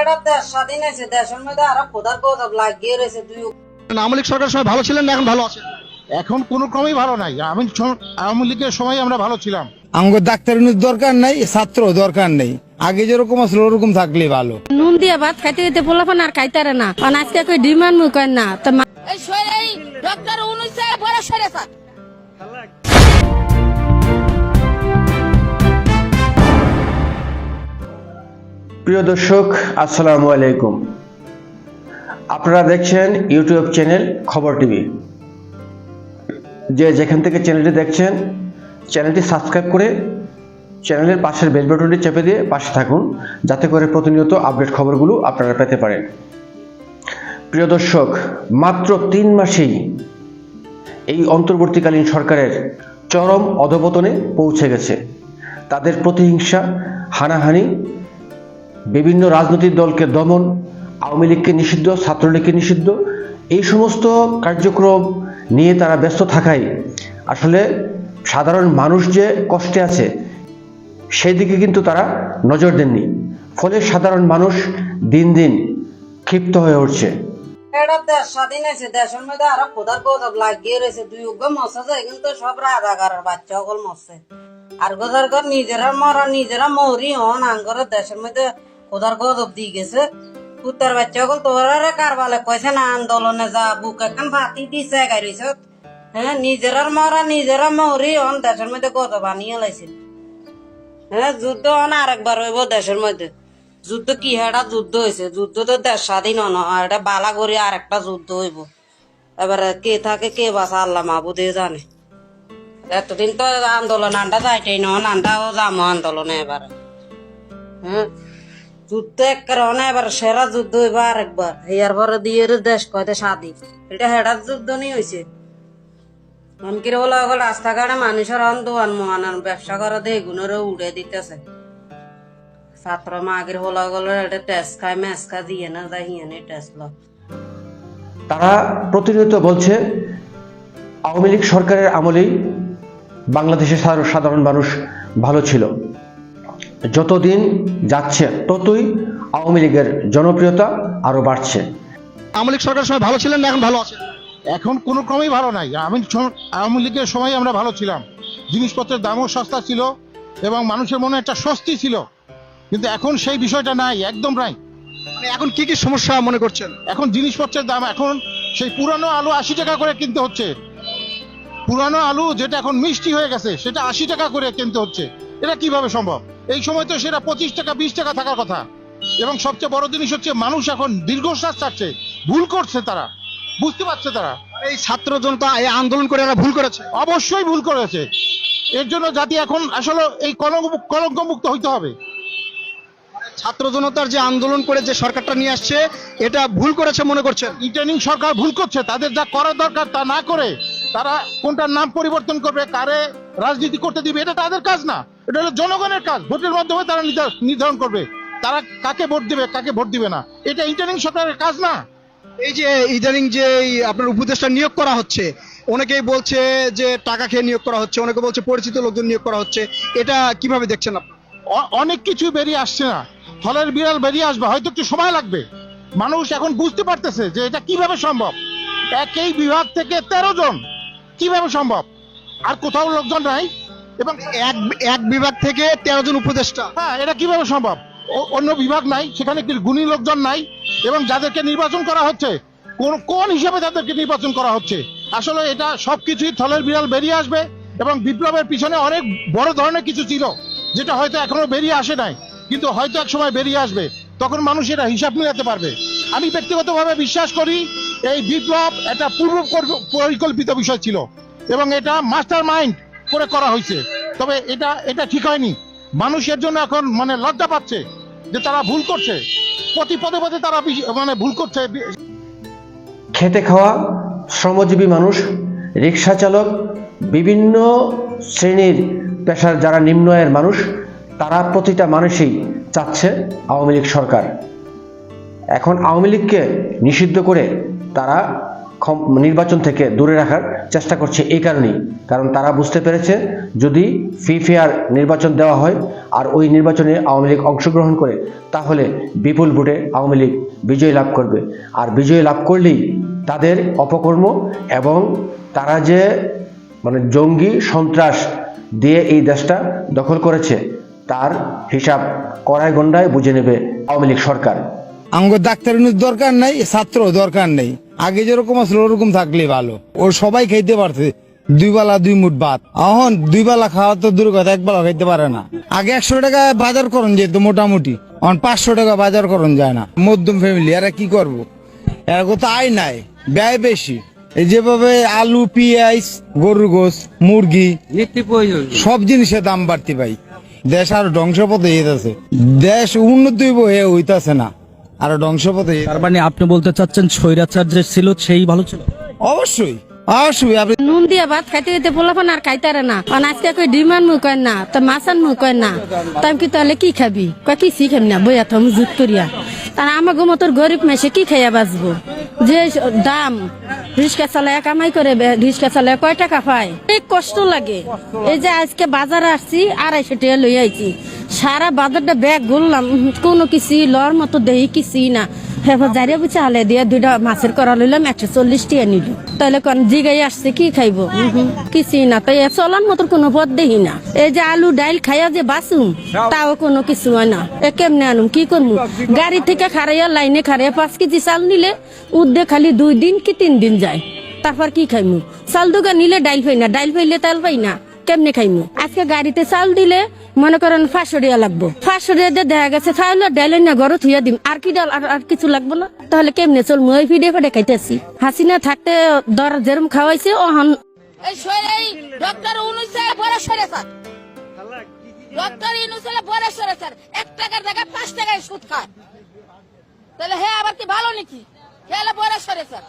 এটা দেশ স্বাধীন হয়েছে দেশের মধ্যে আরও খোদার গজব লাগিয়ে রয়েছে দুই আওয়ামী লীগ সরকার সময় ভালো ছিলেন না এখন ভালো আছেন? এখন কোনো ক্রমেই ভালো নাই। আমি আওয়ামী লীগের সময় আমরা ভালো ছিলাম। আমাকে ডাক্তার দরকার নাই ছাত্র দরকার নেই। আগে যেরকম আসলে ওরকম থাকলে ভালো। নুন দিয়ে ভাত খাইতে খাইতে পোলাপান আর খাইতারে না। কারণ আজকে কই ডিমান্ড মুখ না। তো এই সরে ডক্টর উনিশে বড় সরে প্রিয় দর্শক, আসসালামু আলাইকুম। আপনারা দেখছেন ইউটিউব চ্যানেল খবর টিভি। যে যেখান থেকে চ্যানেলটি দেখছেন, চ্যানেলটি সাবস্ক্রাইব করে চ্যানেলের পাশের বেল বাটনটি চেপে দিয়ে পাশে থাকুন, যাতে করে প্রতিনিয়ত আপডেট খবরগুলো আপনারা পেতে পারেন। প্রিয় দর্শক, মাত্র তিন মাসেই এই অন্তর্বর্তীকালীন সরকারের চরম অধপতনে পৌঁছে গেছে। তাদের প্রতিহিংসা, হানাহানি বিভিন্ন রাজনৈতিক দলকে দমন, আওয়ামী লীগকে নিষিদ্ধ, ছাত্রলীগকে নিষিদ্ধ, এই সমস্ত কার্যক্রম নিয়ে তারা ব্যস্ত থাকায় আসলে সাধারণ মানুষ যে কষ্টে আছে সেই দিকে কিন্তু তারা নজর দেননি। ফলে সাধারণ মানুষ দিন দিন ক্ষিপ্ত হয়ে উঠছে। আরও ঘর, নিজেরা মরা, নিজেরা মরি হন আঙ্গর দেশের মধ্যে খোদার গজব দিয়ে গেছে। কুত্তার বাচ্চা সকল তোরা কারবালে কইছে না আন্দোলনে যা, বুক এখন ফাতি দিছে গাড়িছ হ্যাঁ নিজেরার মরা, নিজেরা মরি হন দেশের মধ্যে গজব আনিয়ে লাইছে। হ্যাঁ যুদ্ধ হন আরেকবার হইব দেশের মধ্যে। যুদ্ধ কি এটা যুদ্ধ হয়েছে যুদ্ধ তো দেশ স্বাধীন হন এটা বালা করে আর একটা যুদ্ধ হইব। এবারে কে থাকে, কে বাসা আল্লাহ মাহবুদে জানে। এতদিন তো আন্দোলন আন্ডা যাইটাই নন আন্ডাও যাব আন্দোলনে এবারে। হ্যাঁ যুদ্ধ একবার এবার সেরা যুদ্ধ আরেকবার। ইয়ার পরে দিয়ে দেশ কয়তে স্বাধীন। এটা হেডার যুদ্ধ নিয়ে হয়েছে মনকির রাস্তাঘাটে মানুষের অন দোয়ান মোয়ানার ব্যবসা করে দিয়ে এগুলোরে উড়ে দিতেছে। ছাত্র মাগের হলো গেলো এটা টেস্ট খায়, ম্যাচ খা দিয়ে না যাই হিয়ানে টেস্ট তারা প্রতিনিয়ত বলছে, আওয়ামী লীগ সরকারের আমলেই বাংলাদেশের সাধারণ মানুষ ভালো ছিল। যতদিন যাচ্ছে ততই আওয়ামী লীগের জনপ্রিয়তা আরও বাড়ছে। আওয়ামী লীগ সরকার সময় ভালো ছিলেন না এখন ভালো আছেন? এখন কোনো ক্রমেই ভালো নাই। আমি আওয়ামী লীগের সময় আমরা ভালো ছিলাম। জিনিসপত্রের দামও সস্তা ছিল এবং মানুষের মনে একটা স্বস্তি ছিল। কিন্তু এখন সেই বিষয়টা নাই একদম নাই। মানে এখন কি কি সমস্যা মনে করছেন? এখন জিনিসপত্রের দাম এখন সেই পুরানো আলু আশি টাকা করে কিনতে হচ্ছে। পুরানো আলু যেটা এখন মিষ্টি হয়ে গেছে সেটা আশি টাকা করে কিনতে হচ্ছে। এটা কীভাবে সম্ভব? এই সময় তো সেটা পঁচিশ টাকা বিশ টাকা থাকার কথা। এবং সবচেয়ে বড় জিনিস হচ্ছে মানুষ এখন দীর্ঘশ্বাস চাচ্ছে ভুল করছে তারা। বুঝতে পারছে তারা। এই ছাত্র জনতা এই আন্দোলন করে এরা ভুল করেছে। অবশ্যই ভুল করেছে। এর জন্য জাতি এখন আসলে এই কলঙ্ক কলঙ্ক মুক্ত হইতে হবে। ছাত্র জনতার যে আন্দোলন করে যে সরকারটা নিয়ে আসছে এটা ভুল করেছে মনে করছে রিটার্নিং সরকার ভুল করছে তাদের যা করা দরকার তা না করে তারা কোনটার নাম পরিবর্তন করবে কারে রাজনীতি করতে দিবে এটা তাদের কাজ না। এটা হলো জনগণের কাজ। ভোটের মাধ্যমে তারা নির্ধার- নির্ধারণ করবে। তারা কাকে ভোট দিবে কাকে ভোট দিবে না। এটা রিটার্নিং সরকারের কাজ না। এই যে ইদানিং যে আপনার উপদেষ্টা নিয়োগ করা হচ্ছে অনেকেই বলছে যে টাকা খেয়ে নিয়োগ করা হচ্ছে অনেকে বলছে পরিচিত লোকজন নিয়োগ করা হচ্ছে। এটা কীভাবে দেখছেন আপনি? অনেক কিছু বেরিয়ে আসছে না। ফলের বিড়াল বেরিয়ে আসবে হয়তো একটু সময় লাগবে। মানুষ এখন বুঝতে পারতেছে যে এটা কীভাবে সম্ভব? একই বিভাগ থেকে তেরো জন। কীভাবে সম্ভব? আর কোথাও লোকজন নাই এবং এক এক বিভাগ থেকে তেরো জন উপদেষ্টা। হ্যাঁ এটা কীভাবে সম্ভব? অন্য বিভাগ নাই, সেখানে গুণী লোকজন নাই? এবং যাদেরকে নির্বাচন করা হচ্ছে, কোন কোন হিসাবে তাদেরকে নির্বাচন করা হচ্ছে? আসলে এটা সবকিছুই থলের বিড়াল বেরিয়ে আসবে এবং বিপ্লবের পিছনে অনেক বড় ধরনের কিছু ছিল, যেটা হয়তো এখনও বেরিয়ে আসে নাই। কিন্তু হয়তো এক সময় বেরিয়ে আসবে, তখন মানুষ এটা হিসাব মিলাতে পারবে। আমি ব্যক্তিগতভাবে বিশ্বাস করি, এই বিপ্লব একটা পূর্ব পরিকল্পিত বিষয় ছিল। এবং এটা মাস্টার মাইন্ড করে করা হয়েছে। তবে এটা এটা ঠিক হয়নি। মানুষের জন্য এখন মানে লজ্জা পাচ্ছে যে তারা ভুল করছে। প্রতি পদে পদে তারা মানে ভুল করছে। খেতে খাওয়া, শ্রমজীবী মানুষ, রিক্সা চালক, বিভিন্ন শ্রেণির পেশার যারা নিম্ন আয়ের মানুষ, তারা প্রতিটা মানুষই চাচ্ছে আওয়ামী লীগ সরকার। এখন আওয়ামী লীগকে নিষিদ্ধ করে তারা নির্বাচন থেকে দূরে রাখার চেষ্টা করছে এই কারণেই। কারণ তারা বুঝতে পেরেছে, যদি ফ্রি ফেয়ার নির্বাচন দেওয়া হয় আর ওই নির্বাচনে আওয়ামী লীগ অংশগ্রহণ করে, তাহলে বিপুল ভোটে আওয়ামী লীগ বিজয় লাভ করবে। আর বিজয় লাভ করলেই তাদের অপকর্ম এবং তারা যে মানে জঙ্গি সন্ত্রাস দিয়ে এই দেশটা দখল করেছে, তার হিসাব কড়াই গন্ডায় বুঝে নেবে আওয়ামী লীগ সরকার। আমাকে ডাক্তার দরকার নাই ছাত্র দরকার নেই। আগে যেরকম আসলে ওরকম থাকলে ভালো। ও সবাই খাইতে পারছে দুই বেলা দুই মুঠ ভাত। এখন দুই বেলা খাওয়া তো দূর কথা এক বেলা খাইতে পারে না। আগে একশো টাকা বাজার করন যেত মোটামুটি এখন পাঁচশো টাকা বাজার করন যায় না। মধ্যম ফ্যামিলি এরা কি করব? এরা তো আয় নাই ব্যয় বেশি। এই যেভাবে আলু পেঁয়াজ গরুর গোস মুরগি সব জিনিসের দাম বাড়তি ভাই। দেশ আর ধ্বংসপথে যেতেছে। দেশ উন্নতি হয়ে হইতাছে না। আর ধ্বংসপথে। তার মানে আপনি বলতে চাচ্ছেন স্বৈরাচার যে ছিল সেই ভালো ছিল? অবশ্যই অবশ্যই আপনি নুন দিয়ে ভাত খাইতে খাইতে পোলাপান আর খাইতারে না। আজকে কই ডিমান মুখ কয় না তো মাছান মুখ কয় না। তাই কি তাহলে কি খাবি? কয় কি শিখাম না বইয়া তো জুত করিয়া। তার আমাকে মতোর গরিব মেসে কি খাইয়া বাঁচবো? যে দাম, রিক্সা চালায় কামাই করে রিক্সা চালায় কয় টাকা পায়? অনেক কষ্ট লাগে। এই যে আজকে বাজারে আসছি, আড়াইশো টাকা লই আইছি। সারা বাজারটা ব্যাগ ঘুরলাম কোনো কিছু লর মতো দেহি কিছুই না। হেফা জারিয়া বুঝে হালে দিয়ে দুইটা মাছের করা লইলাম একশো চল্লিশ টাকা নিল তাহলে কোন জিগাই আসছে কি খাইবো? কিছুই না তাই চলার মতো কোনো পথ দেখি না। এই যে আলু ডাইল খাইয়া যে বাসুম তাও কোনো কিছু হয় না। এ কেমনে আনুম কি করব গাড়ি থেকে খারাইয়া লাইনে খারাইয়া পাঁচ কেজি চাল নিলে উদ্দে খালি দুই দিন কি তিন দিন যায়। তারপর কি খাইমু? চাল দুগা নিলে ডাইল পাই না ডাইল পাইলে তাল পাই না। কেমনে খাইমু? আজকে গাড়িতে চাল দিলে মনে করেন টাকা লাগবো। দিয়ে দেখা গেছে তাহলে ডাইলে না ঘরে থুইয়া দিম। আর কি ডাল, আর- কিছু লাগবো না? তাহলে কেমনে চলমু? ওই ফিডে ফেডে খাইতেছি। হাসিনা থাকতে দর যেরম খাওয়াইছে সরে স্যার। এক পাঁচ তাহলে হে আবার কি ভালো নাকি? খেলে বড় সরে স্যার।